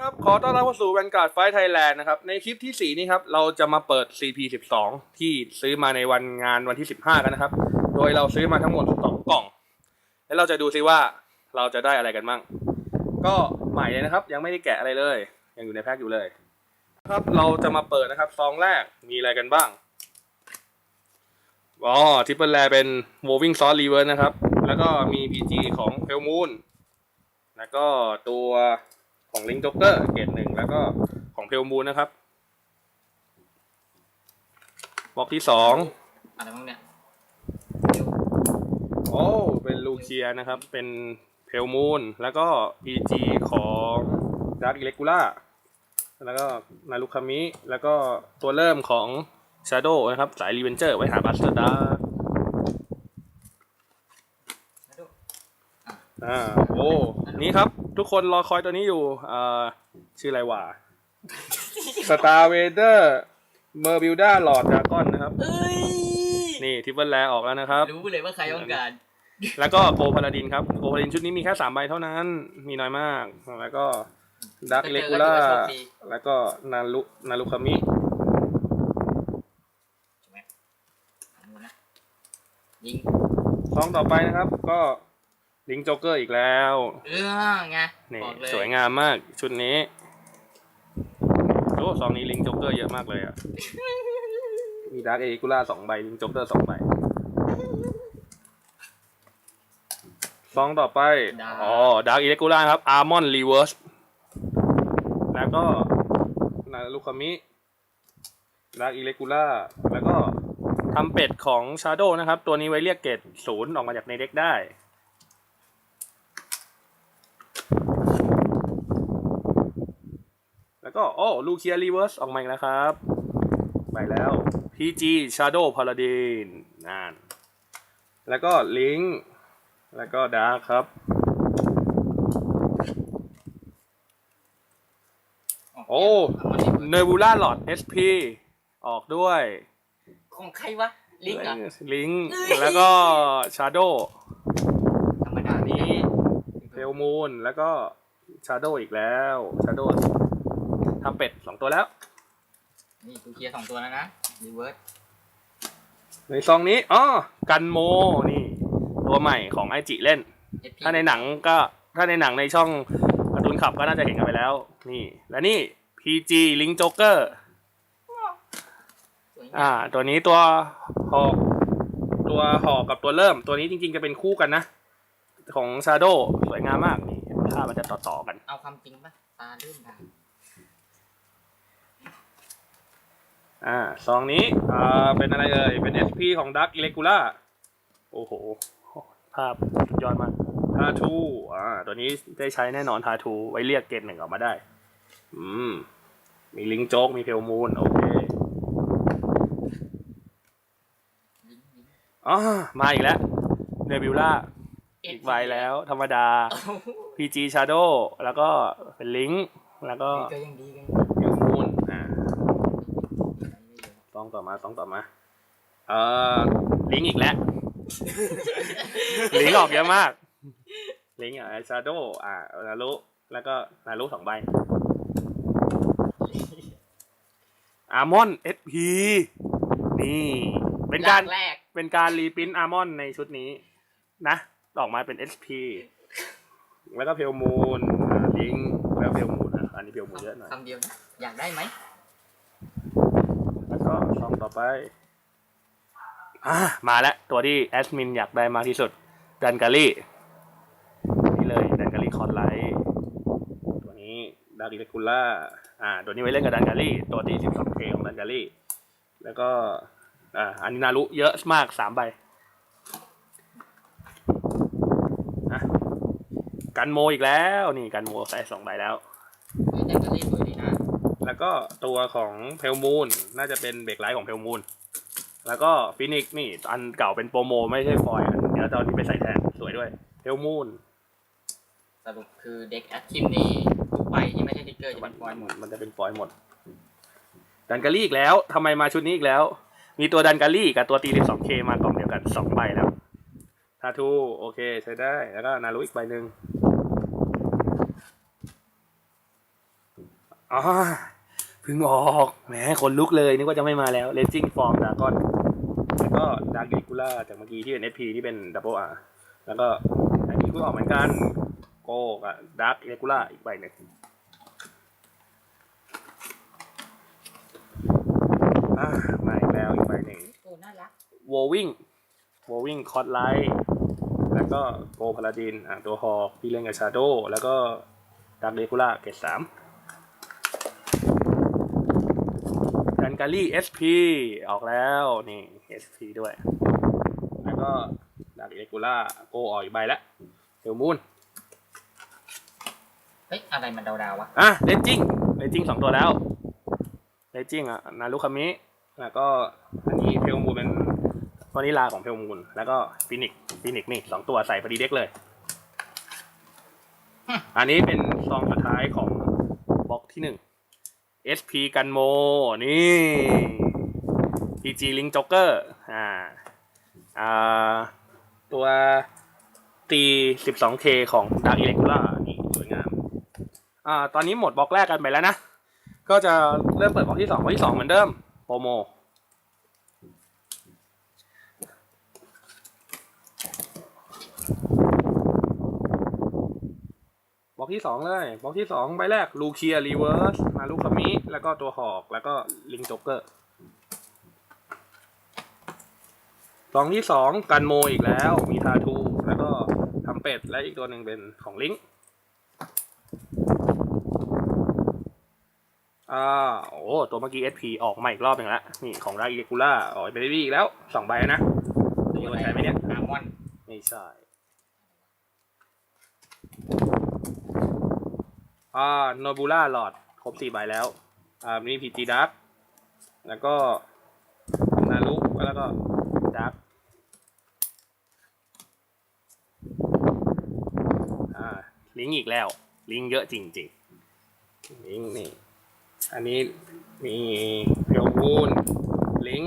ครับขอต้อนรับเข้าสู่ Vanguard Fight Thailand นะครับ ในคลิปที่ 4 นี้ครับ เราจะมาเปิด CP12 ที่ซื้อมาในวันงานวันที่ 15 กันนะครับ โดยเราซื้อมาทั้งหมด 2 กล่อง แล้วเราจะดูซิว่าเราจะได้อะไรกันบ้าง ก็ใหม่เลยนะครับ ยังไม่ได้แกะอะไรเลย ยังอยู่ในแพ็คอยู่เลย ครับเราจะมาเปิดนะครับซองแรกมีอะไรกันบ้างอ๋อทิปเปิลแลเป็น moving sauce reverse นะครับ แล้วก็มี PG ของ p e l Moon แล้วก็ตัว ของ Link Joker เกรดหนึ่งแล้วก็ของ p e l Moon นะครับบล็อกที่สองอะไรบ้างเนี่ยโอ้เป็นลูเคียนะครับ เป็น p e l Moon แล้วก็ PG ของ Dark Irregular แล้วก็นารุคามิ แล้วก็ตัวเริ่มของ Shadow นะครับ สาย Revenger ไว้หาบัสเตอร์ดามาดูอ่าโอ้ นี่ครับ ทุกคนรอคอยตัวนี้อยู่อ่าชื่ออะไรวะ Star Vader m e r b i l d a Lord Dragon นะครับ เอ้ยนี่ทิปเปิลแลออกแล้วนะครับ รู้เลยว่าใครต้องการ แล้วก็โกพาลาดินครับโกพาลาดินชุดนี้มีแค่สามใบเท่านั้น มีน้อยมาก แล้วก็ดักเลกูล่าแล้วก็นารุนารุคามิใช่ไหมดูนะยิง ซองต่อไปนะครับ ก็ ลิงโจ๊กเกอร์อีกแล้ว เออไงนี่บอกเลยสวยงามมากชุดนี้โอ้ซองนี้ลิงโจ๊กเกอร์เยอะมากเลยอะ มีดักเอกูล่าสองใบลิงโจ๊กเกอร์สองใบซองต่อไปอ๋อดักเอกูล่าครับอาร์มอนรีเวิร์สแล้วก็นารุคามิดักอีเลกูล่าแล้วก็ทำเป็ดของชาโดนะครับ ตัวนี้ไว้เรียกเกรดศูนย์ออกมาจากในเด็กได้ แล้วก็โอ้ลูเคียรีเวิร์สออกมาอีกแล้วครับ ไปแล้ว PG Shadow Paladin นั่นแล้วก็ลิงแล้วก็ดาร์คครับโอ้เนบูล่าหลอด SP ออกด้วย ของใครวะ ลิงก์เหรอลิงเอ้ยแล้วก็ Shadow ธรรมดาอันนี้เพลมูนแล้วก็ Shadow อีกแล้ว Shadow ทำเป็ดสองตัวแล้ว นี่กูเคลียร์สองตัวแล้วนะรีเวิร์สในซองนี้อ๋อกันโมนี่ ตัวใหม่ของไอจิเล่น ถ้าในหนังก็ถ้าในหนังในช่องการ์ตูนขับก็น่าจะเห็นกันไปแล้ว นี่ และนี่ PG Link Joker อ่า ตัวนี้ตัวหอกตัวหอกกับตัวเริ่ม ตัวนี้จริงๆจะเป็นคู่กันนะ ของ Shadow สวยงามมากนี่ภาพมันจะต่อๆกัน เอาความจริงปะตาเริ่มด่าง อ่าซองนี้อ่าเป็นอะไรเอ่ย เป็น SP ของ Dark Irregular โอ้โห ภาพสุดยอดมากทาทูอ่าตัวนี้ได้ใช้แน่นอนทาทูไว้เรียกเกณฑ์หนึ่งออกมาได้ อืม มีลิงโจ๊ก มีเพลมูน โอเคลิงก์ลิงก์อ๋อมาอีกแล้ว เนบิวล่าเอ็ดอีกใบแล้ว ธรรมดาโอ้โห PG Shadow แล้วก็เป็นลิงแล้วก็ก็ยังดีกันเพลมูนอ่าต้ องต่อมาต้องต่อมา เอ่อ ลิงก์อีกแล้ว ลิงก์ออกเยอะมาก ลิงก์อะชาโดอ่านารุแล้วก็นารุสองใบอาร์มอนเอสพีนี่ เป็นการ แรกเป็นการรีปรินอาร์มอนในชุดนี้ นะออกมาเป็น SP แล้วก็เพลมูนลิงก์แล้วเพลมูนอะอันนี้เพลมูนเยอะหน่อย คำเดียวนะอยากได้ไหม แล้วก็ช่องต่อ ไปมาแล้ว ตัวที่แอดมินอยากได้มากที่สุดดันการีนี่เลยดันการีคอนไลท์ตัวนี้ดาริเลกูล่าอ่า ตัวนี้ไว้เล่นกับดันการีตัวที่ 12K ของดันการีแล้วก็อ่าอันนี้นารุเยอะมากสามใบอะกันโมอีกแล้ว นี่กันโมใส่สองใบแล้วเฮ้ยแต่ก็เล่นสว แล้วก็ตัวของเพลมูนน่าจะเป็นเบรกไลท์ของเพลมูนแล้วก็ฟินิกนี่อันเก่าเป็นโปรโม ไม่ใช่ฟอยล์อันเดี๋ยวตอนนี้ไปใส่แทนสวยด้วยเพลมูนสรุปคือเด็กแอดคิมนี่ทุกใบที่ไม่ใช่ติ๊กเกอร์จะเป็นฟอยล์หมดมันจะเป็นฟอยล์หมด ดันการีอีกแล้วทำไมมาชุดนี้อีกแล้ว มีตัวดันการีกับตัวตีลิสองเคมากล่องเดียวกันสองใบแล้วทาทูโอเคใช้ได้แล้วก็นารุอีกใบหนึ่งอ๋อเพิ่งออกแหมคนลุกเลยนึกว่าจะไม่มาแล้ว Raging Form Dragon แล้วก็ Dark Regular จากเมื่อกี้ที่เป็น SP ที่เป็น Double R แล้วก็อันนี้เพิ่งออกเหมือนกันโกกับ Dark Regular อีกใบหนึ่งอ่ามาอีกแล้วอีกใบหนึ่งโอ้น่ารักวอวิ่งวอวิ่งคอร์ดไลท์แล้วก็โกพาลาดินอะตัวฮอพี่เล่นกับชาโดแล้วก็ดักเดคูล่าเกตสามดัน การีเอสพีออกแล้วนี่เอสพีด้วย แล้วก็ดักเดคูล่าโกออกอีกใบแล้วเดลมูนเฮ้ย อะไรมันดาวๆวะ อะเลนจิ้งเลนจิ้งสองตัวแล้วเลนจิ้งอะนารุคามิ แล้วก็อันนี้เพลมูนเป็นวานิลาของเพลมูนแล้วก็ฟินิกฟินิกนี่สองตัวใส่พอดีเด็กเลย อันนี้เป็นซองสุดท้ายของบล็อกที่หนึ่ง HP กันโม นี่ PG Link Joker อ่าอ่า ตัวตี 12K ของ Dark Electra นี่สวยงาม อ่า ตอนนี้หมดบล็อกแรกกันไปแล้วนะ ก็จะเริ่มเปิดบล็อกที่สองบล็อกที่สองเหมือนเดิม โปรโม บล็อก ที่สองเลยบล็อกที่สองใบแรกลูเคียรีเวิร์สมาลูคามิแล้วก็ตัวหอกแล้วก็ลิงจ็อกเกอร์กล่องที่สองกันโมอีกแล้วมีทาทูแล้วก็ทำเป็ดและอีกตัวหนึ่งเป็นของลิงก์อ่าโอ้ตัวเมื่อกี้ SP ออกมาอีกรอบหนึ่งแล้วนี่ของราอีเกกูล่าออกไปได้อีกแล้วสองใบแล้วนะนี่ว่าใช้ไหมเนี่ยอามอนไม่ใช่ อ่าโนบูล่าหลอดครบสี่ใบแล้ว อ่ามีพีจีดักแล้วก็นารุแล้วก็ดักอ่าลิงอีกแล้ว ลิงเยอะจริงๆ ลิงนี่ อันนี้มีเพลมูนลิง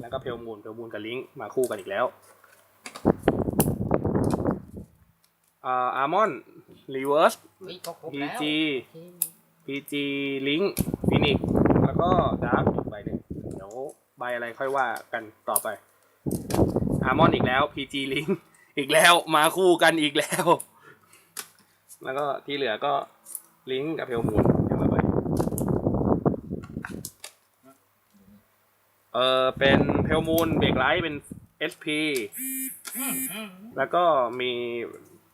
แล้วก็เพลมูนเพลมูนกับลิงมาคู่กันอีกแล้วอ่าอาร์มอน รีเวิร์สเฮ้ยก็ครบพีแล้วจีโอเคพีจีลิงก์ฟินิกแล้วก็ดาร์กอีกใบหนึ่งเดี๋ยวใบอะไรค่อยว่ากันต่อไปอาร์มอนอีกแล้วพีจีลิงก์อีกแล้วมาคู่กันอีกแล้ว แล้วก็ที่เหลือก็ลิงก์กับเพลมูนอย่างละใบเออเป็นเพลมูนเบรกไลท์เป็น SP อืมอืมแล้วก็มี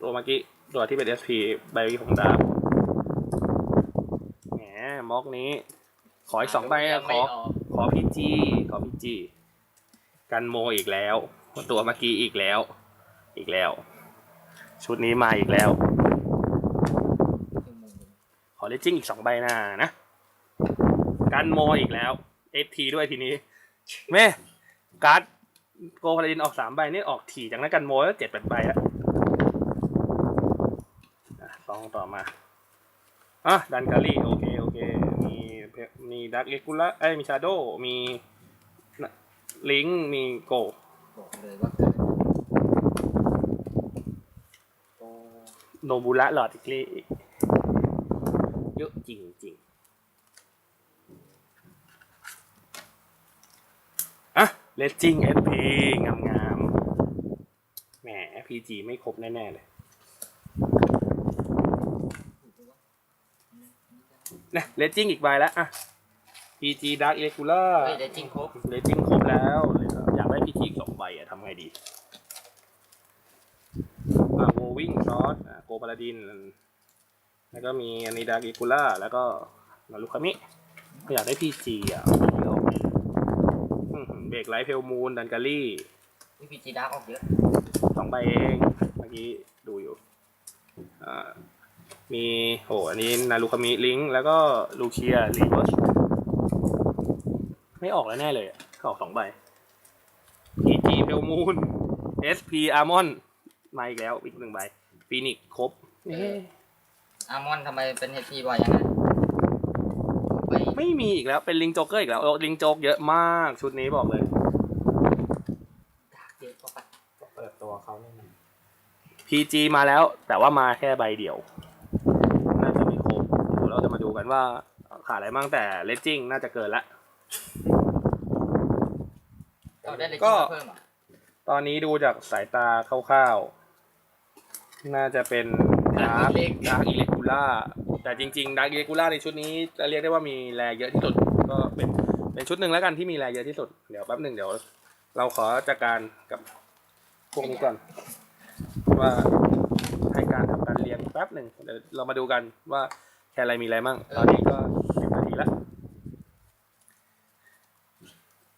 ตัวเมื่อกี้ ตัวที่เป็น SP ใบของดาบแหมม็อกนี้ ขออีกสองใบอะขไม่อออกขอพีจีขอพีจีกันโมอีกแล้ว ตัวเมื่อกี้อีกแล้ว อีกแล้ว ชุดนี้มาอีกแล้วคือหมูขอเลจิ้งอีกสองใบหน้านะ กันโมอีกแล้วเอทีด้วยทีนี้แม่การ์ดโกพาลาดินออกสามใบนี่ออกถี่จากนั้นกันโมแล้วเจ็ดแปดใบแล้วอะลอง ต่อมาอะดันการีโอเคโอเคมีมีดักเอกุล่าเอ้ยมีชาโดมีลิงมีโกบอกเลยว่าโนบุระหลอดอีกลีเยอะจริงจริงๆอะเลจิงเอสพีงามงามๆแหมพีจีไม่ครบแน่ ๆ เลย นะเลสจิ้งอีกใบแล้วอะพีจีดักเอกูล่าเฮ้ยได้จริงครบเลสจิ้งครบแล้วเหลืออยากได้พีจีอีกสองใบอะทำไงดีอ่าโววิ่งซอสอ่าโกปาลาดิน แล้วก็มีอันนี้ดากิกูล่าแล้วก็มารุคามิอยากได้พีจีอะเอาเยอะอื้อหือเบรกไลท์เพลมูนดันการี วิพีจีดาร์กออกเยอะสองใบเองเมื่อกี้ดูอยู่อ่า มีโหอันนี้นารุคามิลิงก์แล้วก็ลูเคียรีเวิร์สไม่ออกแล้วแน่เลยอะออกสองใบพีจีเพลมูนเอสพีอาร์มอนมาอีกแล้วอีกหนึ่งใบฟีนิกซ์ครบเอ๊ะอามอนทำไมเป็นเฮพีบ่อยอย่างนั้นไปไม่มีอีกแล้วเป็นลิงโจ๊กเกอร์อีกแล้วลิงโจ๊กเยอะมากชุดนี้บอกเลยดาร์กเยอะกว่าปะเปิดตัวเขาเนี่ยนะ PG มาแล้วแต่ว่ามาแค่ใบเดียวน่า จะไม่ครบเดี๋ยวเราจะมาดูกันว่าใครขาดอะไรบ้างแต่เลจจิ้งน่าจะเกินละเราได้เลยก็เพิ่มเหรอะตอนนี้ดูจากสายตาคร่าวๆ น่าจะเป็นดาร์กดาร์กอิเลกูล่าแต่จริงๆดาร์กอิเลกูล่าในชุดนี้จะเรียกได้ว่ามีแรเยอะที่สุด ก็เป็นเป็นชุดหนึ่งแล้วกันที่มีแรเยอะที่สุด เดี๋ยวแป๊บหนึ่งเดี๋ยว เราขอจัดการกับพวกนี้ก่อน ว่าให้การทำการเรียงแป๊บหนึ่งเดี๋ยวเรามาดูกันว่า แค่อะไรมีอะไรมั่งตอนนี้ก็สิบนาทีละ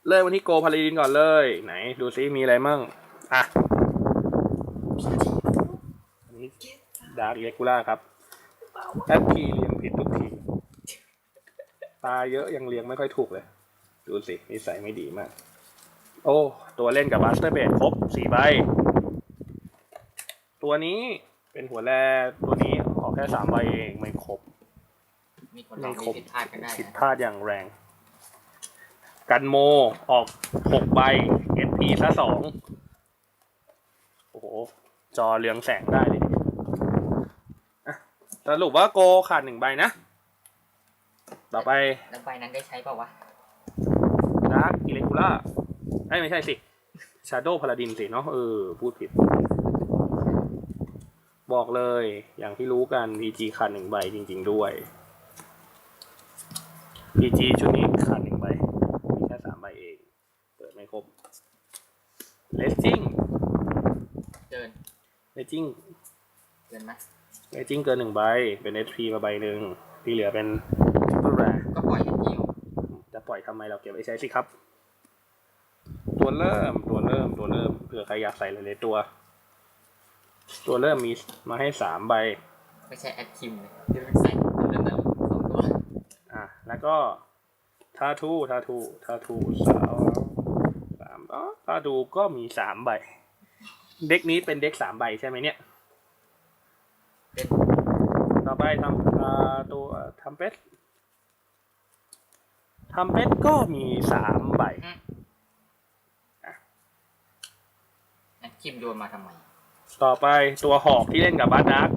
เริ่มวันที่โกพาราดินก่อนเลย ไหน ดูซิมีอะไรมั่งอะอันนี้ดาร์กเรกูล่าครับแอปพีเรียงผิดทุกที ตาเยอะยังเรียงไม่ค่อยถูกเลย ดูสินิสัยไม่ดีมาก โอ้ ตัวเล่นกับบัสเตอร์เบดครบสี่ใบ ตัวนี้เป็นหัวแรตัวนี้ออกแค่สามใบเองไม่ครบ มีคนไม่เราครบผิดพลาดกันได้ผิดนะพลาดอย่างแรง กันโมออกหกใบ SP ซะสองโอ้โห จอเรืองแสงได้เลยอะสรุปว่าโกขาดหนึ่งใบนะ ต่อไปแล้วใบนั้นได้ใช้เปล่าวะดาร์กอิเลกูล่าเอ้ยไม่ใช่สิชาโด w พา a าดินสิเนาะเออ พูดผิด บอกเลยอย่างที่รู้กัน PG ขาดหนึ่งใบจริง ๆ ด้วย PG ชุดนี้ขาดหนึ่งใบ มีแค่สามใบเอง เปิดไม่ครบเลสจิ้งเกินเลสจิ้งเกินไหมเลสจิ้งเกินหนึ่งใบ เป็น SP มาใบหนึ่งที่เหลือเป็น Super Rare ก็ปล่อยให้ยิวจะปล่อยทำไมเราเก็บไว้ใช้สิครับ ตัวเริ่มตัวเริ่มตัวเริ่มเผื่อใครอยากใส่หลายๆตัว ตัวเริ่มมีมาให้สามใบ ไม่ใช่แอดคิมเลยเดี๋ยวใส่ตัวเล่นตลกสองตัว อะ แล้วก็ทาทูทาทูทาทูสาวสามอ๋อทาทูก็มีสามใบ เด็กนี้เป็นเด็กสามใบใช่ไหมเนี่ยเป็นต่อไปทำอ่าตัวทำเป็ดทำเป็ดก็มีสามใบแอดคิมโยนมาทำไม ต่อไปตัวหอกที่เล่นกับบาร์ดาร์ก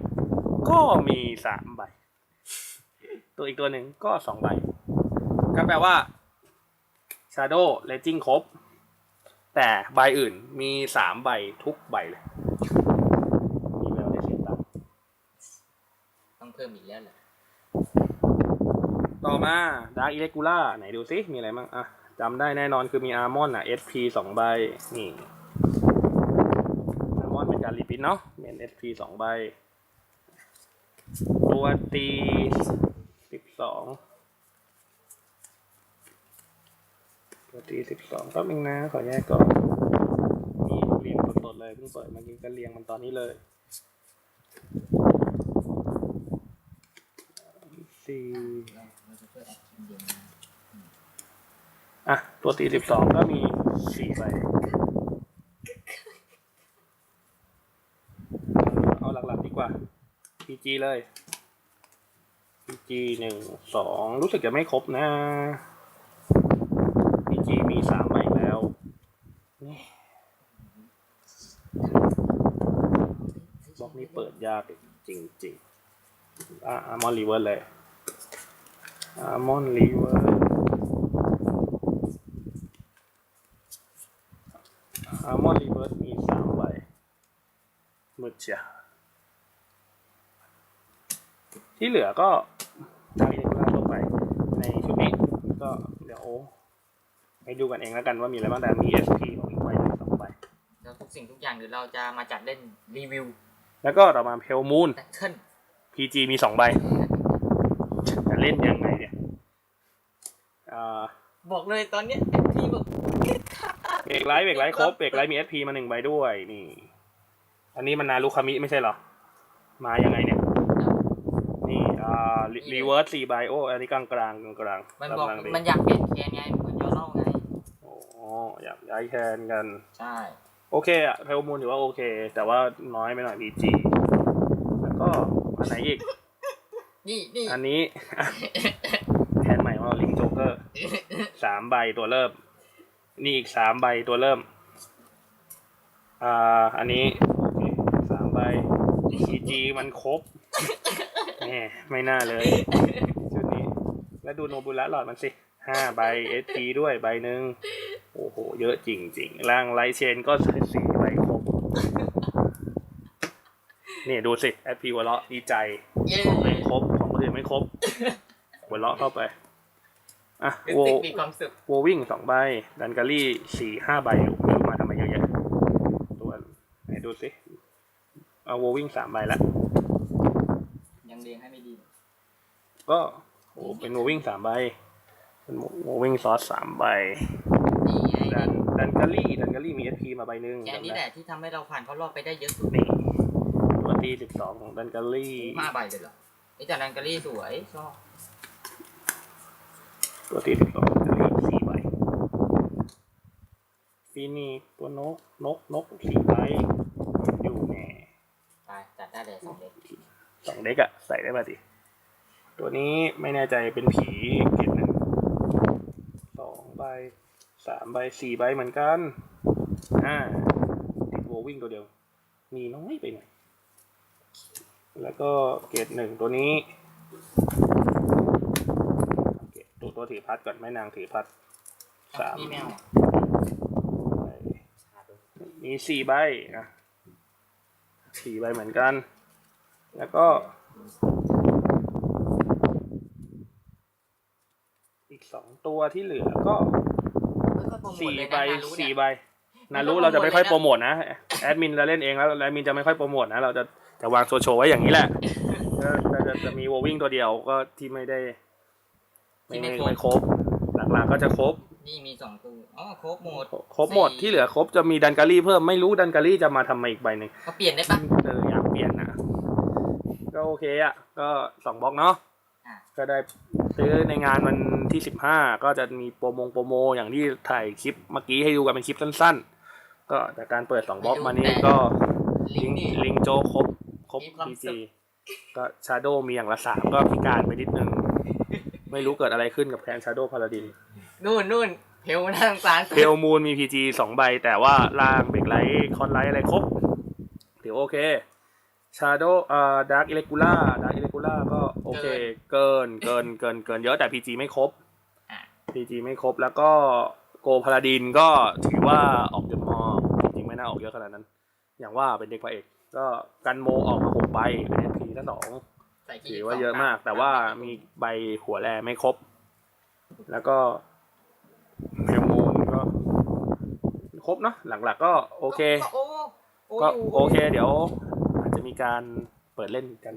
ก็มีสามใบ ตัวอีกตัวหนึ่งก็สองใบก็แปลว่า Shadow Legend ครบ แต่ใบอื่นมีสามใบทุกใบเลยมีแววได้เสียงดังต้องเพิ่มอีกแล้วเหรอต่อมา Dark Irregular ไหนดูซิ มีอะไรบ้างอะจำได้แน่นอนคือมี Armon อะ SP สองใบ นี่ Armon เป็นการรีพิทเนาะเป็น SP สองใบ ตัวตี สองตัวตีสิบสองแป๊บนึงนะ ขอแยกก่อนมีเรียงสดๆเลยเพิ่งเปิดมื่อกี้ก็เรียงมันตอนนี้เลยสี่อะอะ ตัวตีสิบสองก็มีสี่ใบเอาหลักๆดีกว่า PG เลย PG หนึ่งสองรู้สึกจะไม่ครบนะ PG มีสามใบแล้วนี่บล็อกนี้เปิดยากจริงๆอะอามอนรีเวิร์สเลยอามอนรีเวิร์สอาร์มอนรีเวิร์สมีสามใบมืดเชียที่เหลือก็ ทางอิเล็กทรอนิกส์ทั่วไปในชุดนี้ก็เดี๋ยวไปดูกันเองแล้วกันว่ามีอะไรบ้างแต่มี SP ของอีกใบหนึ่งสองใบแล้วทุกสิ่งทุกอย่างเดี๋ยวเราจะมาจัดเล่นรีวิวแล้วก็ต่อมาเพลมูนแพทเทิร์น PG มีสองใบจะเล่นยังไงเนี่ยอ่าบอกเลยตอนเนี้ยแอดคิมแบบเบรกไลท์เบรกไลท์ครบเบรกไลท์มี SP มาหนึ่งใบด้วยนี่ อันนี้มันนารุคามิไม่ใช่เหรอ มายังไงเนี่ยนี่ อ่ารีเวิร์สสี่ใบโอ้อันนี้กลางกลางกลางกลางมันบอกกำลังดีมันอยากเปลี่ยนแคนไงเหมือนยอเล่าไงโอ้อยากย้ายแคนกัน ใช่ โอเคอะเพลมูลถือว่าโอเค แต่ว่าน้อยไปหน่อย PG แล้วก็อันไหนอีก นี่นี่อันนี้แคนใหม่ว่าลิงโจ๊กเกอร์สามใบตัวเริ่ม นี่อีกสามใบตัวเริ่ม อ่า อันนี้โอเคสามใบ PG มันครบแหม ไม่น่าเลย ชุดนี้แล้วแล้วดูโนบุระหลอดมันสิห้าใบเอพีด้วยใบหนึ่งโอ้โห เยอะจริงๆร่างไลท์เชนก็สี่ใบครบนี่ดูสิแอดพีหัวเราะดีใจเย้ไม่ครบของคนอื่นไม่ครบหัวเราะเข้าไปอะรู้โวสึกมีความสุขโววิ่งสองใบดันการีสี่ห้าใบไม่รู้มาทำไมเยอะแยะตัวไหนดูสิเอาโววิ่งสามใบแล้ว ยังเรียงให้ไม่ดี ก็โอ้เป็นโววิ่งสามใบ เป็นโววิ่งซอสสามใบนี่ไงดันดันการีดันการีมีเอสพีมาใบหนึ่งแค่นี้แหละที่ทำให้เราผ่านเข้ารอบไปได้เยอะสุดนี่ตัวตีสิบสองของดันการีห้าใบเลยเหรอไอ้จานังกะรี่สวยชอบตัวตีสิบสองดันการีสี่ใบฟีนี่ตัวนกนกนกสี่ใบอยู่แน่ ไปจัดได้เลยสองเด็ก สองเด็กอะใส่ได้ป่ะดิตัวนี้ไม่แน่ใจเป็นผีเกตหนึ่งสองใบสามใบสี่ใบเหมือนกันอ่าติดโววิ่งตัวเดียว มีน้อยไปหน่อยแล้วก็เกตหนึ่งตัวนี้โอเคตัวตัวถือพัดก่อนแม่นางถือพัดสามนี่แมวใบมีสี่ใบนะสี่ใบเหมือนกัน แล้วก็ อีกสองตัวที่เหลือก็ค่อยๆโปรโมทสี่เลยนะใบนารุเนี่ยสี่ใบนารุไม่เราต้องจะไม่ค่อยโปโปรรโมโมททเลยนะนะแอดมินเราเล่นเองแล้วแอดมินจะไม่ค่อยโปรโมทนะเราจะจะวางโซโชว์ไว้อย่างนี้แหละก็จะจะจะมีโววิ่งตัวเดียวก็ที่ไม่ได้ไม่ไม่ไม่ครบ หลักๆก็จะครบนี่มีสองตัวอ๋อครบหมดครบหมดที่เหลือครบจะมีดันการีเพิ่มไม่รู้ดันการีจะมาทำมาอีกใบหนึ่งเขาเปลี่ยนได้ปะเอออยากเปลี่ยนนะก็ โอเคอะ ก็สองบล็อกเนาะอะก็ได้ซื้อในงานวันที่สิบห้าก็จะมีโปรโมงโปรโม อย่างที่ถ่ายคลิปเมื่อกี้ให้ดูกันเป็นคลิปสั้น ๆ ก็จากการเปิดสองบล็อกมานี้ก็ลิลิงงก์นี่ลิงโจครบครบมีความพีสุจีขก็ชาโดมีอย่างละสามก็พิการไปนิดนึง ไม่รู้เกิดอะไรขึ้นกับแคนชาโดพาราดิน นู่นนู่นเพลนั่งสารเพลมูนมีพีจีสองใบ แต่ว่าล่างเบรกไลท์คอนไลท์อะไรครบถือโอเค ชาโดเอ่อดาร์กอิเลกูล่าดาร์กอิเลกูล่าก็โอเค เกินเกินเกินเกินเยอะแต่พีจีไม่ครบอะพีจีไม่ครบแล้วก็โกพาราดินก็ถือว่าออกเยอะมากจริงๆไม่น่าออกเยอะขนาดนั้น อย่างว่าเป็นเด็กพระเอก ก็กันโมออกมาหกใบเป็นเอพีละสองใส่ที่ถือว่าเยอะมาก แต่ว่ามีใบหัวแรไม่ครบ แล้วก็เฮลมูนก็ ครบเนาะหลักๆก็โอเคโอ้โอ้ก็ยู่โอเคเดี๋ยวอาจจะมี การเปิดเล่นกัน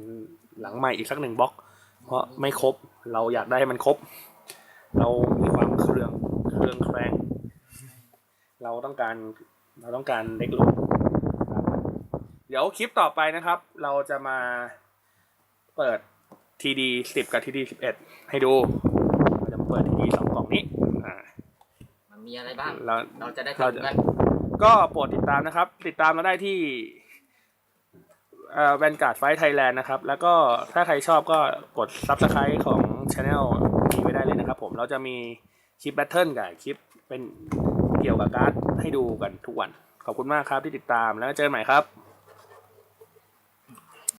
หลังใหม่อีกสักหนึ่งบล็อก เพราะไม่ครบเราอยากได้ให้มันครบ เรามีความเครื่องเครื่องแครงเราต้องการเราต้องการเล็กลุกเดี๋ยวคลิปต่อไปนะครับ เราจะมาเปิด TD 10กับ TD 11ให้ดูเราจะมาเปิด TD สองกล่องนี้อ่ามันมีอะไรบ้างแล้วเราจะได้เราทำจะกันก็โปรดติดตามนะครับ ติดตามเราได้ที่ แวนการ์ดไฟไทยแลนด์นะครับ แล้วก็ถ้าใครชอบก็กด Subscribe ของช anel นี้ไว้ได้เลยนะครับผมเราจะมีคลิปแบทเทิลกับคลิปเป็นเกี่ยวกับการ์ดให้ดูกันทุกวัน ขอบคุณมากครับที่ติดตามแล้วเจอกันใหม่ครับ